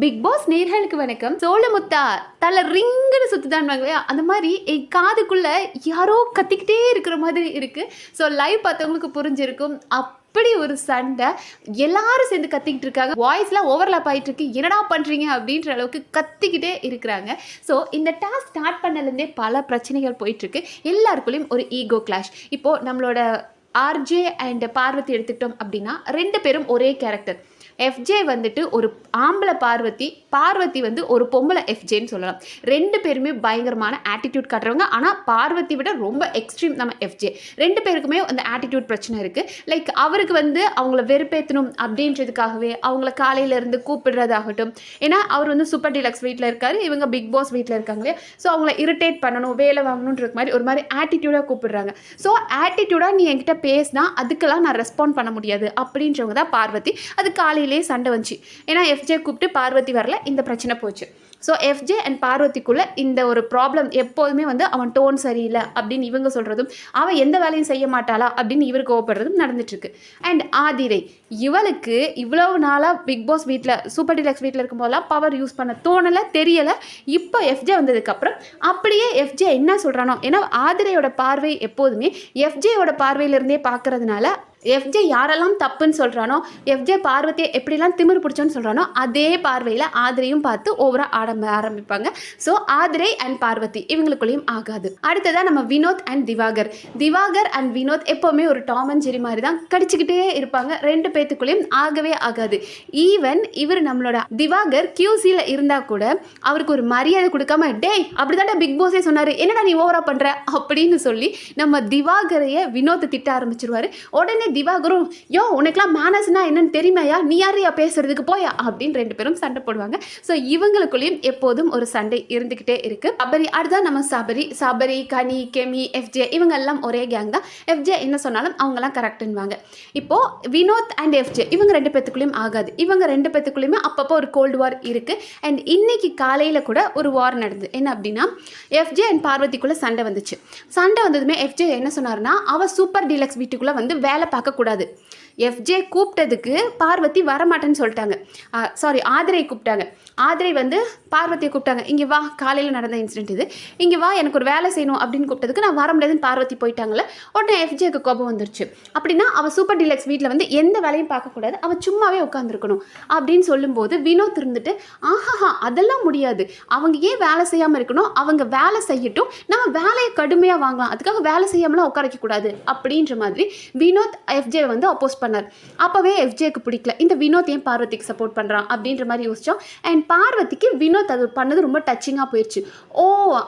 Big pass நேர்களுக்கு வணக்கம். சோழமுத்தா தலை ரிங்குன்னு சுற்றுதான் இல்லையா? அந்த மாதிரி என் காதுக்குள்ள யாரோ கத்திக்கிட்டே இருக்கிற மாதிரி இருக்கு. ஸோ லைவ் பார்த்தவங்களுக்கு புரிஞ்சிருக்கும். அப்படி ஒரு சண்டை. எல்லாரும் சேர்ந்து கத்திக்கிட்டு இருக்காங்க. வாய்ஸ்லாம் ஓவர்லாப் ஆகிட்டு இருக்கு. என்னடா பண்ணுறீங்க அப்படின்ற அளவுக்கு கத்திக்கிட்டே இருக்கிறாங்க. ஸோ இந்த டாஸ்க் ஸ்டார்ட் பண்ணலேருந்தே பல பிரச்சனைகள் போயிட்டுருக்கு எல்லாருக்குள்ளேயும் ஒரு ஈகோ கிளாஷ் இப்போது நம்மளோட ஆர்ஜே அண்ட் பார்வதி எடுத்துக்கிட்டோம் அப்படின்னா ரெண்டு பேரும் ஒரே கேரக்டர் எஃப்ஜே வந்துட்டு ஒரு ஆம்பளை பார்வதி பார்வதி வந்து ஒரு பொம்பளை எஃப்ஜேன்னு சொல்லலாம். ரெண்டு பேருமே பயங்கரமான ஆட்டிடியூட் காட்டுறவங்க. ஆனால் பார்வதி விட ரொம்ப எக்ஸ்ட்ரீம் நம்ம எஃப்ஜே ரெண்டு பேருக்குமே அந்த ஆட்டிடியூட் பிரச்சனை இருக்குது லைக் அவருக்கு வந்து அவங்கள வெறுப்பேற்றணும் அப்படின்றதுக்காகவே அவங்கள காலையிலேருந்து கூப்பிடுறதாகட்டும். ஏன்னா அவர் வந்து சூப்பர் டீலக்ஸ் வீட்டில் இருக்காரு. இவங்க பிக் பாஸ் வீட்டில் இருக்காங்க. ஸோ அவங்கள இரிட்டேட் பண்ணணும் வேலை வாங்கணுன்றது மாதிரி ஒரு மாதிரி ஆட்டிடியூடாக கூப்பிடுறாங்க. ஸோ ஆட்டிடியூடாக நீ என்கிட்ட பேசினா அதுக்கெல்லாம் நான் ரெஸ்பாண்ட் பண்ண முடியாது. அப்படின்றவங்க தான் பார்வதி. அது காலையில் சண்டை வந்துச்சு. ஏன்னா எஃப்ஜே கூப்பிட்டு பார்வதி வரல இந்த பிரச்சனை போச்சு. ஸோ எஃப்ஜே அண்ட் பார்வதிக்குள்ள இந்த ஒரு ப்ராப்ளம் எப்போதுமே வந்து அவன் டோன் சரியில்லை அப்படின்னு இவங்க சொல்கிறதும் அவன் எந்த வேலையும் செய்ய மாட்டாளா அப்படின்னு இவர் கோவப்படுறதும் நடந்துட்டுருக்கு. அண்ட் ஆதிரை இவளுக்கு இவ்வளவு நாளாக பிக் பாஸ் வீட்டில் சூப்பர் டிலக்ஸ் வீட்டில் இருக்கும்போதெல்லாம் பவர் யூஸ் பண்ண தோணலை தெரியலை. இப்போ எஃப்ஜே வந்ததுக்கப்புறம் அப்படியே எஃப்ஜே என்ன சொல்கிறானோ ஏன்னா ஆதிரையோட பார்வை எப்போதுமே எஃப்ஜேயோட பார்வையிலிருந்தே பார்க்கறதுனால எஃப்ஜே யாரெல்லாம் தப்புன்னு சொல்கிறானோ எஃப்ஜே பார்வதியை எப்படிலாம் திமிர் பிடிச்சோன்னு சொல்கிறானோ அதே பார்வையில் ஆதிரையும் பார்த்து ஓவராக ஆரம்ப ஆரம்பிப்பாங்க. ஸோ ஆதிரை அண்ட் பார்வதி இவங்களுக்குள்ளேயும் ஆகாது. அடுத்ததாக நம்ம வினோத் அண்ட் திவாகர். திவாகர் அண்ட் வினோத் எப்போவுமே ஒரு டாம் அண்ட் ஜெரி மாதிரி தான் கடிச்சிக்கிட்டே இருப்பாங்க. ரெண்டு பேத்துக்குள்ளேயும் ஆகவே ஆகாது. ஈவன் இவர் நம்மளோட திவாகர் கியூசியில் இருந்தால் கூட அவருக்கு ஒரு மரியாதை கொடுக்காம டேய் அப்படிதான்டா பிக் பாஸே சொன்னார். என்னடா நீ ஓவரா பண்ணுற அப்படின்னு சொல்லி நம்ம திவாகரையை வினோத்தை திட்ட ஆரம்பிச்சிருவார். உடனே திவாகரும் யோ உனக்குலாம் மேனஸ்னா என்னன்னு தெரியுமையா நீ யாரையா பேசுறதுக்கு போயா? அப்படின்னு ரெண்டு பேரும் சண்டை போடுவாங்க. ஸோ இவங்களுக்குள்ளேயும் எப்போதும் ஒரு சண்டை இருந்துக்கிட்டே இருக்கு. சபரி அடுத்ததான் நம்ம சபரி. சபரி கனி கெமி எஃப்ஜே இவங்க எல்லாம் ஒரே கேங் தான். எஃப்ஜே என்ன சொன்னாலும் அவங்கெல்லாம் கரெக்டுன்னுவாங்க. இப்போ வினோத் அண்ட் எஃப்ஜே இவங்க ரெண்டு பேத்துக்குள்ளேயும் ஆகாது. இவங்க ரெண்டு பேத்துக்குள்ளேயுமே அப்பப்போ ஒரு கோல்டு வார் இருக்கு. அண்ட் இன்னைக்கு காலையில் கூட ஒரு வார் நடந்தது. என்ன அப்படின்னா எஃப்ஜே அண்ட் பார்வதிக்குள்ள சண்டை வந்துச்சு. சண்டை வந்ததுமே எஃப்ஜே என்ன சொன்னார்னா அவ சூப்பர் டீலக்ஸ் வீட்டுக்குள்ள வந்து வேலை பார்க்கக்கூடாது. எஃப்ஜே கூப்பிட்டதுக்கு பார்வதி வரமாட்டேன்னு சொல்லிட்டாங்க. சாரி ஆதிரை கூப்பிட்டாங்க. ஆதிரை வந்து பார்வதியை கூப்பிட்டாங்க. இங்கே வா காலையில் நடந்த இன்சிடென்ட் இது. இங்கே வா எனக்கு ஒரு வேலை செய்யணும் அப்படின்னு கூப்பிட்டதுக்கு நான் வர முடியாதுன்னு பார்வதி போயிட்டாங்களே உடனே எஃப்ஜேக்கு கோபம் வந்துருச்சு. அப்படின்னா அவள் சூப்பர் டீலக்ஸ் வீட்டில் வந்து எந்த வேலையும் பார்க்கக்கூடாது அவள் சும்மாவே உட்காந்துருக்கணும் அப்படின்னு சொல்லும்போது வினோத் இருந்துட்டு ஆஹாஹா அதெல்லாம் முடியாது. அவங்க ஏன் வேலை செய்யாமல் இருக்கணும்? அவங்க வேலை செய்யட்டும். நம்ம வேலையை கடுமையாக வாங்கலாம். அதுக்காக வேலை செய்யாமலாம் உட்கார வைக்கக்கூடாது அப்படின்ற மாதிரி வினோத் எஃப்ஜே வந்து அப்போஸ் பண்ணார். அப்போவே எஃப்ஜேக்கு பிடிக்கல. இந்த வினோத் ஏன் பார்வதிக்கு சப்போர்ட் பண்ணுறான் அப்படின்ற மாதிரி யோசிச்சோம். அண்ட் பார்வதிக்கு வினோத் அது பண்ணது ரொம்ப டச்சிங்காக போயிடுச்சு ஓ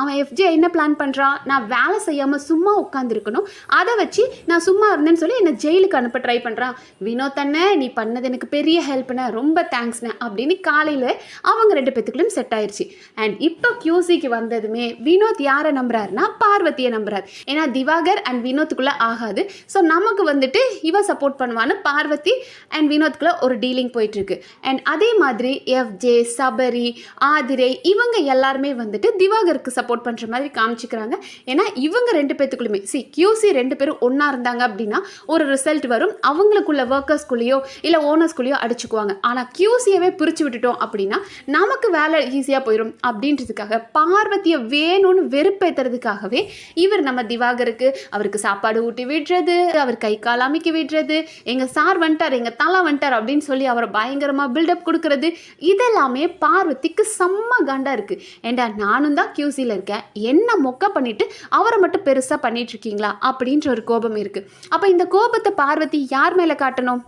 அவன் எஃப்ஜே என்ன பிளான் பண்ணுறான் நான் வேலை செய்யாமல் சும்மா உட்காந்துருக்கணும் அதை வச்சு நான் சும்மா இருந்தேன்னு சொல்லி என்னை ஜெயிலுக்கு அனுப்ப ட்ரை பண்ணுறான் வினோத் அண்ணே நீ பண்ணது எனக்கு பெரிய ஹெல்ப்ண்ணே ரொம்ப தேங்க்ஸ்ண்ணே அப்படின்னு காலையில் அவங்க ரெண்டு பேத்துக்குள்ளேயும் செட் ஆயிடுச்சு அண்ட் இப்போ கியூசிக்கு வந்ததுமே வினோத் யாரை நம்புறாருன்னா பார்வதியை நம்புறாரு. ஏன்னா திவாகர் அண்ட் வினோத்துக்குள்ளே ஆகாது. ஸோ நமக்கு வந்துட்டு இவ சப்போர்ட் பண்ணுவான்னு பார்வதி அண்ட் வினோத்துக்குள்ளே ஒரு டீலிங் போயிட்டுருக்கு அண்ட் அதே மாதிரி எஃப்ஜே சபரி ஆதிரை இவங்க எல்லாருமே வந்துட்டு திவாகருக்கு சப்போர்ட் பண்ணுற மாதிரி காமிச்சிக்கிறாங்க. ஏன்னா இவங்க ரெண்டு பேத்துக்குள்ளுமே சி கியூசி ரெண்டு பேரும் ஒன்றா இருந்தாங்க அப்படின்னா ஒரு ரிசல்ட் வரும். அவங்களுக்குள்ள ஒர்க்கர்ஸ்குள்ளேயோ இல்லை ஓனர்ஸ்குள்ளேயோ அடிச்சுக்குவாங்க. ஆனால் கியூசியவே பிரித்து விட்டுட்டோம் அப்படின்னா நமக்கு வேலை ஈஸியாக போயிடும் அப்படின்றதுக்காக பார்வதியை வேணும்னு வெறுப்பேற்றுறதுக்காகவே இவர் நம்ம திவாகருக்கு அவருக்கு சாப்பாடு ஊட்டி விடுறது அவர் கை கால் அமைக்கி விடுறது எங்கள் சார் வந்துட்டார் எங்கள் தலை வந்துட்டார் அப்படின்னு சொல்லி அவரை பயங்கரமாக பில்டப் கொடுக்கறது இதெல்லாமே பார்வதிக்கு செம்ம காண்டா இருக்குது ஏண்டா நானும் தான் கியூசியில் இருக்கேன். என்ன மொக்க பண்ணிட்டு அவரை மட்டும் பெருசாக பண்ணிட்டு இருக்கீங்களா? அப்படின்ற ஒரு கோபம் இருக்குது அப்போ இந்த கோபத்தை பார்வதி யார் மேலே காட்டணும்?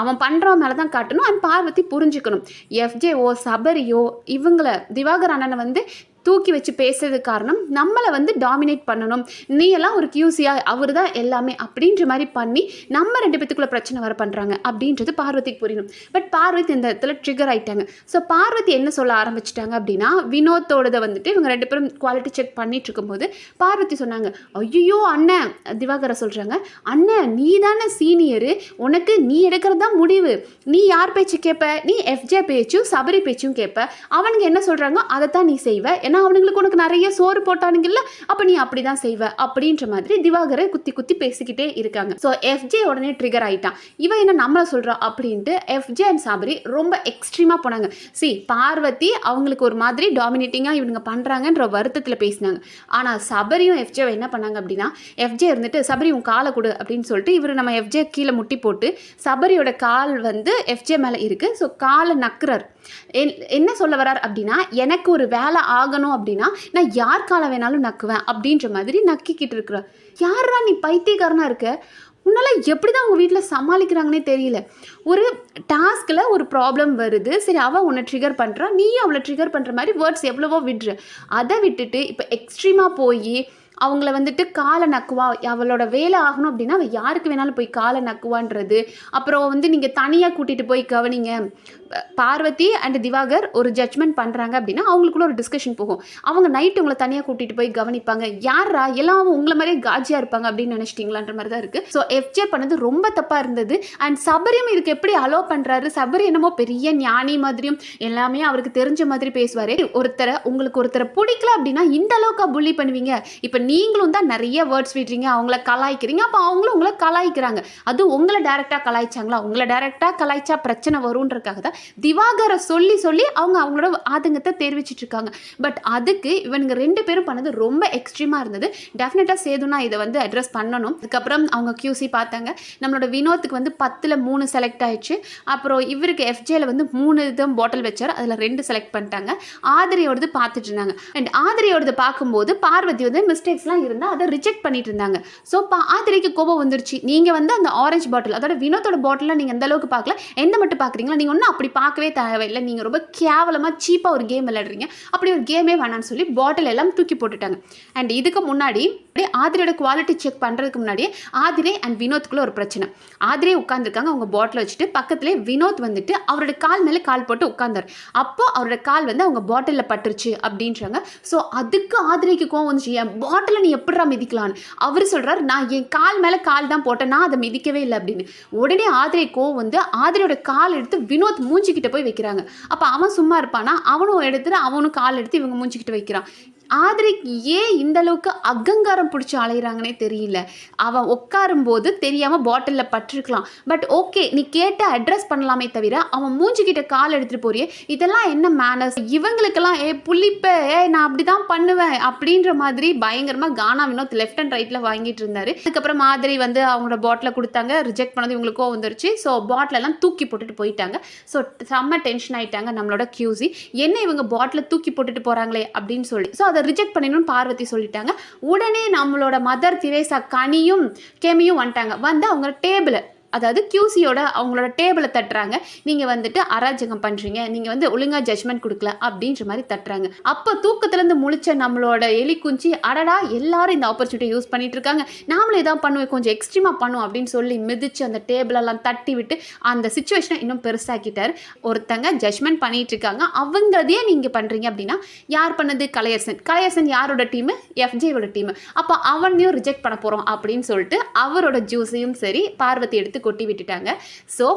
அவன் பண்ணுறவன் மேலே தான் காட்டணும். அண்ட் பார்வதி புரிஞ்சுக்கணும். எஃப்ஜேஓ சபரியோ இவங்கள திவாகர் அண்ணனை வந்து தூக்கி வச்சு பேசுறதுக்கு காரணம் நம்மளை வந்து டாமினேட் பண்ணணும். நீ எல்லாம் ஒரு கியூசியா அவர் தான் எல்லாமே அப்படின்ற மாதிரி பண்ணி நம்ம ரெண்டு பேத்துக்குள்ள பிரச்சனை வர பண்ணுறாங்க அப்படின்றது பார்வதிக்கு புரியணும் பட் பார்வதி இந்த இடத்துல ட்ரிகர் ஆயிட்டாங்க. ஸோ பார்வதி என்ன சொல்ல ஆரம்பிச்சிட்டாங்க அப்படின்னா வினோத்தோடதை வந்துட்டு இவங்க ரெண்டு பேரும் குவாலிட்டி செக் பண்ணிட்டு இருக்கும்போது பார்வதி சொன்னாங்க ஐயோ அண்ணன் திவாகரை சொல்கிறாங்க அண்ணன் நீ தானே சீனியரு உனக்கு நீ எடுக்கிறது தான் முடிவு. நீ யார் பேச்சு கேட்ப நீ எஃப்ஜே பேச்சும் சபரி பேச்சும் கேட்ப அவனுங்க என்ன சொல்கிறாங்க அதை தான் நீ செய்வ. ஏன்னா ஏன்னா அவனுங்களுக்கு உனக்கு நிறைய சோறு போட்டானுங்கல்ல அப்போ நீ அப்படி தான் செய்வ அப்படின்ற மாதிரி திவாகரை குத்தி குத்தி பேசிக்கிட்டே இருக்காங்க. ஸோ எஃப்ஜே உடனே ட்ரிகர் ஆயிட்டான். இவன் என்ன நம்மளை சொல்கிறா அப்படின்ட்டு எஃப்ஜே அண்ட் சாபரி ரொம்ப எக்ஸ்ட்ரீமாக போனாங்க. சி பார்வதி அவங்களுக்கு ஒரு மாதிரி டாமினேட்டிங்காக இவனுங்க பண்ணுறாங்கன்ற வருத்தத்தில் பேசினாங்க. ஆனால் சபரியும் எஃப்ஜே என்ன பண்ணாங்க அப்படின்னா எஃப்ஜே இருந்துட்டு சபரி உன் காலை கொடு அப்படின்னு சொல்லிட்டு இவர் நம்ம எஃப்ஜே கீழே முட்டி போட்டு சபரியோட கால் வந்து எஃப்ஜே மேலே இருக்குது ஸோ காலை நக்குறார். என்ன சொல்ல வரார் அப்படின்னா எனக்கு ஒரு வேலை ஆகணும் அப்படின்னா நான் யார் காலை வேணாலும் நக்குவேன் அப்படின்ற மாதிரி நக்கிக்கிட்டு இருக்கிறார். யாரா நீ பைத்தியக்காரனா இருக்க? உன்னால் எப்படி தான் உங்கள் வீட்டில் சமாளிக்கிறாங்கன்னே தெரியல. ஒரு டாஸ்கில் ஒரு ப்ராப்ளம் வருது. சரி அவள் உன்னை ட்ரிகர் பண்ணுறா நீயும் அவளை ட்ரிகர் பண்ணுற மாதிரி வேர்ட்ஸ் எவ்வளவோ விடுற அதை விட்டுட்டு இப்போ எக்ஸ்ட்ரீமாக போய் அவங்கள வந்துட்டு காலை நக்குவா அவளோட வேலை ஆகணும் அப்படின்னா அவள் யாருக்கு வேணாலும் போய் காலை நக்குவான்றது. அப்புறம் வந்து நீங்கள் தனியாக கூட்டிகிட்டு போய் கவனிங்க. பார்வதி அண்ட் திவாகர் ஒரு ஜட்ஜ்மெண்ட் பண்ணுறாங்க அப்படின்னா அவங்களுக்குள்ள ஒரு டிஸ்கஷன் போகும். அவங்க நைட்டு உங்களை தனியாக கூட்டிகிட்டு போய் கவனிப்பாங்க. யாரா எல்லாம் உங்களை மாதிரியே காஜியாக இருப்பாங்க அப்படின்னு நினச்சிட்டிங்களான்ற மாதிரி தான் இருக்குது ஸோ எஃப்ஜே பண்ணது ரொம்ப தப்பாக இருந்தது. அண்ட் சபரியும் இதுக்கு எப்படி அலோ பண்ணுறாரு சபரி என்னமோ பெரிய ஞானி மாதிரியும் எல்லாமே அவருக்கு தெரிஞ்ச மாதிரி பேசுவார். ஒருத்தரை உங்களுக்கு ஒருத்தரை பிடிக்கல அப்படின்னா இந்த அளவுக்கு புள்ளி பண்ணுவீங்க. இப்போ நீங்களும் தான் நிறைய வேர்ட்ஸ் விடுறீங்க. அவங்கள கலாய்க்கிறீங்க. அப்போ அவங்களும் உங்களை கலாய்க்கிறாங்க. அது உங்களை டேரெக்டாக கலாய்ச்சாங்களா? உங்களை டேரெக்டாக கலாய்ச்சா பிரச்சனை வரும்ன்றக்காக தான் திவாகரை சொல்லி சொல்லி அவங்க அவங்களோட ஆதங்கத்தை தெரிவிச்சிட்டு இருக்காங்க பட் அதுக்கு இவனுங்க ரெண்டு பேரும் பண்ணது ரொம்ப எக்ஸ்ட்ரீமாக இருந்தது. டெஃபினட்டாக சேதுனா இதை வந்து அட்ரஸ் பண்ணணும். அதுக்கப்புறம் அவங்க கியூசி பார்த்தாங்க. நம்மளோட வினோத்துக்கு வந்து பத்தில் மூணு செலக்ட் ஆயிடுச்சு. அப்புறம் இவருக்கு எஃப்ஜேல வந்து மூணு இதும் பாட்டில் வச்சார். அதில் ரெண்டு செலக்ட் பண்ணிட்டாங்க. ஆதிரியோடது பார்த்துட்டு இருந்தாங்க. அண்ட் ஆதிரியோடது பார்க்கும்போது பார்வதி வந்து மிஸ்டேக்ஸ்லாம் இருந்தால் அதை ரிஜெக்ட் பண்ணிட்டு இருந்தாங்க. ஸோ பா ஆதிரிக்கு கோபம் வந்துருச்சு. நீங்கள் வந்து அந்த ஆரஞ்சு பாட்டில் அதோட வினோத்தோட பாட்டிலாம் நீங்கள் எந்த அளவுக்கு பார்க்கல எந்த மட்டும் பார்க்குறீங்களா நீங்கள் ஒன்றும் அப்படி பார்க்கவே தேவையில்லை. நீங்கள் ரொம்ப கேவலமாக சீப்பாக ஒரு கேம் விளையாடுறீங்க. அப்படி ஒரு கேமே வேணாம்னு சொல்லி பாட்டில் எல்லாம் தூக்கி போட்டுட்டாங்க. அண்ட் இதுக்கு முன்னாடி அப்படியே ஆதிரியோட குவாலிட்டி செக் பண்ணுறதுக்கு முன்னாடியே ஆதிரே அண்ட் வினோத்துக்குள்ளே ஒரு பிரச்சனை. ஆதிரே உட்காந்துருக்காங்க அவங்க பாட்டில் வச்சுட்டு பக்கத்துலேயே வினோத் வந்துட்டு அவரோட கால் மேலே கால் போட்டு உட்காந்தார் அப்போ அவரோட கால் வந்து அவங்க பாட்டிலில் பட்டுருச்சு அப்படின்றாங்க. ஸோ அதுக்கு ஆதிரைக்கு கோவம் வந்துச்சு. என் பாட்டிலை நீ எப்படிரா மிதிக்கலான்னு அவர் சொல்கிறார் நான் என் கால் மேலே கால் தான் போட்டேன். நான் அதை மிதிக்கவே இல்லை அப்படின்னு. உடனே ஆதிரை கோவம் வந்து ஆதிரையோட கால் எடுத்து வினோத் மூஞ்சிக்கிட்ட போய் வைக்கிறாங்க. அப்போ அவன் சும்மா இருப்பானா? அவனும் எடுத்துட்டு அவனும் கால் எடுத்து இவங்க மூஞ்சிக்கிட்ட வைக்கிறான். ஆதிரைக்கு ஏன் இந்த அளவுக்கு அகங்காரம் பிடிச்சி அலையிறாங்கன்னே தெரியல. அவன் உட்காரும்போது தெரியாமல் பாட்டிலில் பட்டிருக்கலாம். பட் ஓகே நீ கேட்டு அட்ரஸ் பண்ணலாமே தவிர அவன் மூஞ்சிக்கிட்ட கால் எடுத்துகிட்டு போறியே இதெல்லாம் என்ன மேனர்ஸ் இவங்களுக்கெல்லாம் ஏ புள்ளிப்ப ஏ நான் அப்படி தான் பண்ணுவேன் அப்படின்ற மாதிரி பயங்கரமாக கானா வினோத் லெஃப்ட் அண்ட் ரைட்டில் வாங்கிட்டு இருந்தார். அதுக்கப்புறம் மாதிரி வந்து அவங்களோட பாட்டிலை கொடுத்தாங்க. ரிஜெக்ட் பண்ணது இவங்களுக்கோ வந்துருச்சு. ஸோ பாட்டிலெல்லாம் தூக்கி போட்டுட்டு போயிட்டாங்க. ஸோ செம்ம டென்ஷன் ஆயிட்டாங்க நம்மளோட கியூசி என்ன இவங்க பாட்டில் தூக்கி போட்டுட்டு போகிறாங்களே அப்படின்னு சொல்லி. ஸோ அதை ரிஜெக்ட் பண்ணிடணும்னு பார்வதி சொல்லிட்டாங்க. உடனே நம்மளோட மதர் திரேசா கனியும் கெமியும் வந்துட்டாங்க. வந்து அவங்க டேபிளை அதாவது கியூசியோட அவங்களோட டேபிளை தட்டுறாங்க. நீங்கள் வந்துட்டு அராஜகம் பண்ணுறீங்க நீங்கள் வந்து ஒழுங்காக ஜட்மெண்ட் கொடுக்கல அப்படின்ற மாதிரி தட்டுறாங்க. அப்போ தூக்கத்துலேருந்து முழிச்ச நம்மளோட எலி குஞ்சி அடடா எல்லாரும் இந்த ஆப்பர்ச்சுனிட்டி யூஸ் பண்ணிட்டு இருக்காங்க. நாமளும் இதான் பண்ணுவேன் கொஞ்சம் எக்ஸ்ட்ரீமாக பண்ணும் அப்படின்னு சொல்லி மிதிச்சு அந்த டேபிளெல்லாம் தட்டி விட்டு அந்த சுச்சுவேஷனை இன்னும் பெருசாக்கிட்டார். ஒருத்தங்க ஜட்மெண்ட் பண்ணிட்டு இருக்காங்க. அவங்களதையே நீங்கள் பண்ணுறீங்க அப்படின்னா யார் பண்ணது? கலையரசன். கலையரசன் யாரோட டீமு எஃப்ஜேவோட டீமு அப்போ அவனையும் ரிஜெக்ட் பண்ண போகிறோம் அப்படின்னு சொல்லிட்டு அவரோட ஜூஸையும் சரி பார்வதி எடுத்து கொட்டி விட்டுட்டாங்க. ஸோ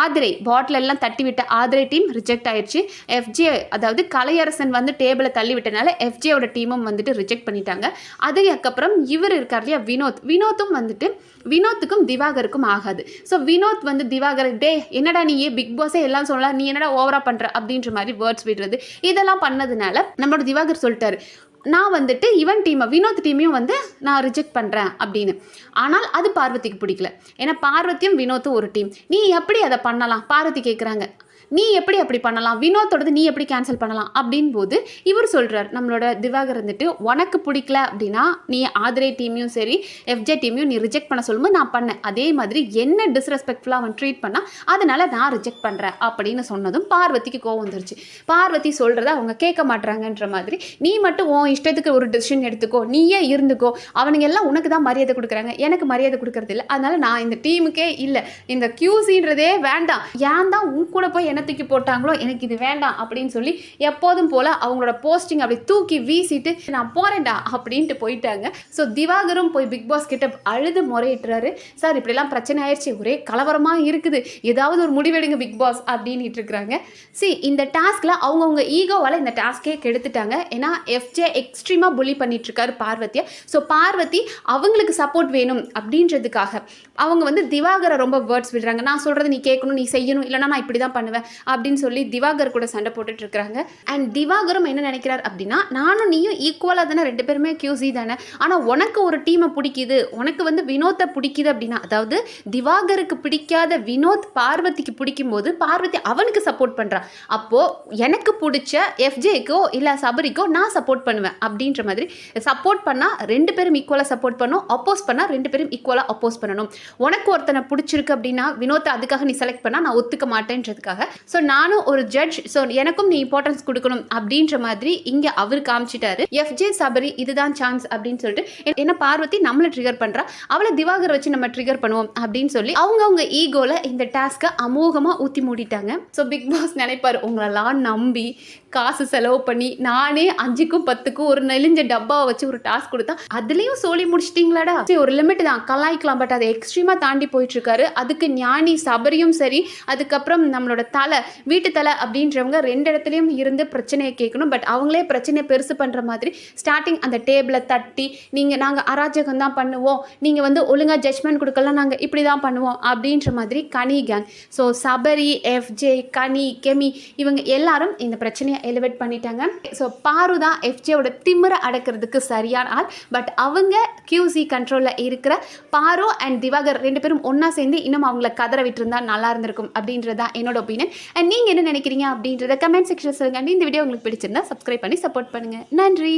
ஆதிரை பாட்டில் எல்லாம் தட்டி விட்ட ஆதிரை டீம் ரிஜெக்ட் ஆயிடுச்சு எஃப்ஜே அதாவது கலையரசன் வந்து டேபிளை தள்ளி விட்டனால எஃப்ஜேயோட டீமும் வந்துட்டு ரிஜெக்ட் பண்ணிட்டாங்க. அதுக்கப்புறம் இவர் இருக்கார் இல்லையா வினோத். வினோத்தும் வந்துட்டு வினோத்துக்கும் திவாகருக்கும் ஆகாது. ஸோ வினோத் வந்து திவாகர் டே என்னடா நீ பிக் பாஸே எல்லாம் சொல்லலாம். நீ என்னடா ஓவரா பண்ணுற அப்படின்ற மாதிரி வேர்ட்ஸ் விடுறது. இதெல்லாம் பண்ணதுனால நம்மளோட திவாகர் சொல்லிட்டாரு. நான் வந்துட்டு இவன் டீமை வினோத் டீமையும் வந்து நான் ரிஜெக்ட் பண்ணுறேன் அப்படின்னு. ஆனால் அது பார்வதிக்கு பிடிக்கல. ஏன்னா பார்வதியும் வினோத்தும் ஒரு டீம் நீ எப்படி அதை பண்ணலாம்? பார்வதி கேட்குறாங்க நீ எப்படி அப்படி பண்ணலாம்? வினோத்தோடது நீ எப்படி கேன்சல் பண்ணலாம்? அப்படின் போது இவர் சொல்கிறார் நம்மளோட திவாகர் வந்துட்டு உனக்கு பிடிக்கல அப்படின்னா நீ ஆதிரை டீமையும் சரி எஃப்ஜே டீமையும் நீ ரிஜெக்ட் பண்ண சொல்லும்போது நான் பண்ணேன். அதே மாதிரி என்ன டிஸ்ரெஸ்பெக்ட்ஃபுல்லாக அவன் ட்ரீட் பண்ணால் அதனால நான் ரிஜெக்ட் பண்ணுறேன் அப்படின்னு சொன்னதும் பார்வதிக்கு கோவம் வந்துருச்சு. பார்வதி சொல்கிறத அவங்க கேட்க மாட்றாங்கன்ற மாதிரி நீ மட்டும் உன் இஷ்டத்துக்கு ஒரு டிசிஷன் எடுத்துக்கோ நீயே இருந்துக்கோ. அவனுங்க எல்லாம் உனக்கு தான் மரியாதை கொடுக்குறாங்க. எனக்கு மரியாதை கொடுக்கறது இல்லை. அதனால நான் இந்த டீமுக்கே இல்லை. இந்த கியூசின்றதே வேண்டாம். ஏன் தான் உன் கூட போய் என்ன என்ன தூக்கி போட்டாங்களோ எனக்கு இது வேண்டாம் அப்படின்னு சொல்லி எப்போதும் போல் அவங்களோட போஸ்டிங் அப்படி தூக்கி வீசிட்டு நான் போகிறேன்டா அப்படின்ட்டு போயிட்டாங்க. ஸோ திவாகரும் போய் பிக் பாஸ் கிட்ட அழுது முறையிட்டுறாரு. சார் இப்படிலாம் பிரச்சனை ஆயிடுச்சு ஒரே கலவரமாக இருக்குது. ஏதாவது ஒரு முடிவெடுங்க பிக் பாஸ் அப்படின்ட்டு இருக்கிறாங்க. சி இந்த டாஸ்கில் அவங்கவுங்க ஈகோவால் இந்த டாஸ்கே கெடுத்துட்டாங்க. ஏன்னா எஃப்ஜே எக்ஸ்ட்ரீமாக புலி பண்ணிட்டுருக்காரு பார்வதியை. ஸோ பார்வதி அவங்களுக்கு சப்போர்ட் வேணும் அப்படின்றதுக்காக. அவங்க வந்து திவாகரை ரொம்ப வேர்ட்ஸ் விடுறாங்க. நான் சொல்கிறது நீ கேட்கணும் நீ செய்யணும். இல்லைனா நான் இப்படி தான் பண்ணுவேன். அப்படின்னு சொல்லி திவாகர் கூட சண்டை போட்டுட்டு இருக்கிறாங்க. அண்ட் திவாகரும் என்ன நினைக்கிறார் அப்படின்னா நானும் நீயும் ஈக்குவலாக தானே ரெண்டு பேருமே கியூசி தானே ஆனால் உனக்கு ஒரு டீமை பிடிக்குது உனக்கு வந்து வினோத்தை பிடிக்குது அப்படின்னா அதாவது திவாகருக்கு பிடிக்காத வினோத் பார்வதிக்கு பிடிக்கும்போது பார்வதி அவனுக்கு சப்போர்ட் பண்ணுறான் அப்போது எனக்கு பிடிச்ச எஃப்ஜேக்கோ இல்லை சபரிக்கோ நான் சப்போர்ட் பண்ணுவேன் அப்படின்ற மாதிரி சப்போர்ட் பண்ணால் ரெண்டு பேரும் ஈக்குவலாக சப்போர்ட் பண்ணும் அப்போஸ் பண்ணால் ரெண்டு பேரும் ஈக்குவலாக அப்போஸ் பண்ணணும். உனக்கு ஒருத்தனை பிடிச்சிருக்கு அப்படின்னா வினோத்தை அதுக்காக நீ செலக்ட் பண்ணால் நான் ஒத்துக்க மாட்டேன்றதுக்காக ஸோ நானும் ஒரு ஜட்ஜ் ஸோ எனக்கும் நீ இம்பார்ட்டன்ஸ் கொடுக்கணும் அப்படின்ற மாதிரி இங்கே அவர் காமிச்சிட்டாரு. எஃப்ஜே சபரி இதுதான் சான்ஸ் அப்படின்னு சொல்லிட்டு என்ன பார்வதி நம்மளை ட்ரிகர் பண்ணுறா அவளை திவாகர் வச்சு நம்ம ட்ரிகர் பண்ணுவோம் அப்படின்னு சொல்லி அவங்கவுங்க ஈகோல இந்த டாஸ்க்கை அமோகமாக ஊற்றி மூடிட்டாங்க. ஸோ பிக் பாஸ் நினைப்பார் உங்களெல்லாம் நம்பி காசு செலவு பண்ணி நானே அஞ்சுக்கும் பத்துக்கும் ஒரு நெலிஞ்ச டப்பாவை வச்சு ஒரு டாஸ்க் கொடுத்தா அதுலேயும் சொல்லி முடிச்சிட்டிங்களாடா? சரி ஒரு லிமிட் தான் கலாய்க்கலாம் பட் அதை எக்ஸ்ட்ரீமாக தாண்டி போயிட்டுருக்காரு அதுக்கு ஞானி சபரியும் சரி அதுக்கப்புறம் நம்மளோட தலை வீட்டு தலை அப்படின்றவங்க ரெண்டு இடத்துலையும் இருந்து பிரச்சனையை கேட்கணும். பட் அவங்களே பிரச்சனையை பெருசு பண்ணுற மாதிரி ஸ்டார்டிங் அந்த டேபிளை தட்டி நீங்கள் நாங்கள் அராஜகம் தான் பண்ணுவோம். நீங்கள் வந்து ஒழுங்காக ஜட்ஜ்மெண்ட் கொடுக்கலாம். நாங்கள் இப்படி தான் பண்ணுவோம். அப்படின்ற மாதிரி கனி கேங் ஸோ சபரி எஃப்ஜே கனி கெமி இவங்க எல்லாரும் இந்த பிரச்சனையை எலிவேட் பண்ணிட்டாங்க. ஸோ பாரு தான் எஃப்ஜேவோட திமிரை அடக்கிறதுக்கு சரியான ஆள். பட் அவங்க கியூசி கண்ட்ரோலில் இருக்கிற பாரோ அண்ட் திவாகர் ரெண்டு பேரும் ஒன்றா சேர்ந்து இன்னும் அவங்கள கதற விட்டுருந்தா நல்லா இருந்திருக்கும் அப்படின்றது தான் என்னோட ஒப்பீனியன் அண்ட் நீங்கள் என்ன நினைக்கிறீங்க அப்படின்றத கமெண்ட் செக்ஷன் சொல்லுங்கள் இந்த வீடியோ உங்களுக்கு பிடிச்சிருந்தா சப்ஸ்கிரைப் பண்ணி சப்போர்ட் பண்ணுங்கள் நன்றி!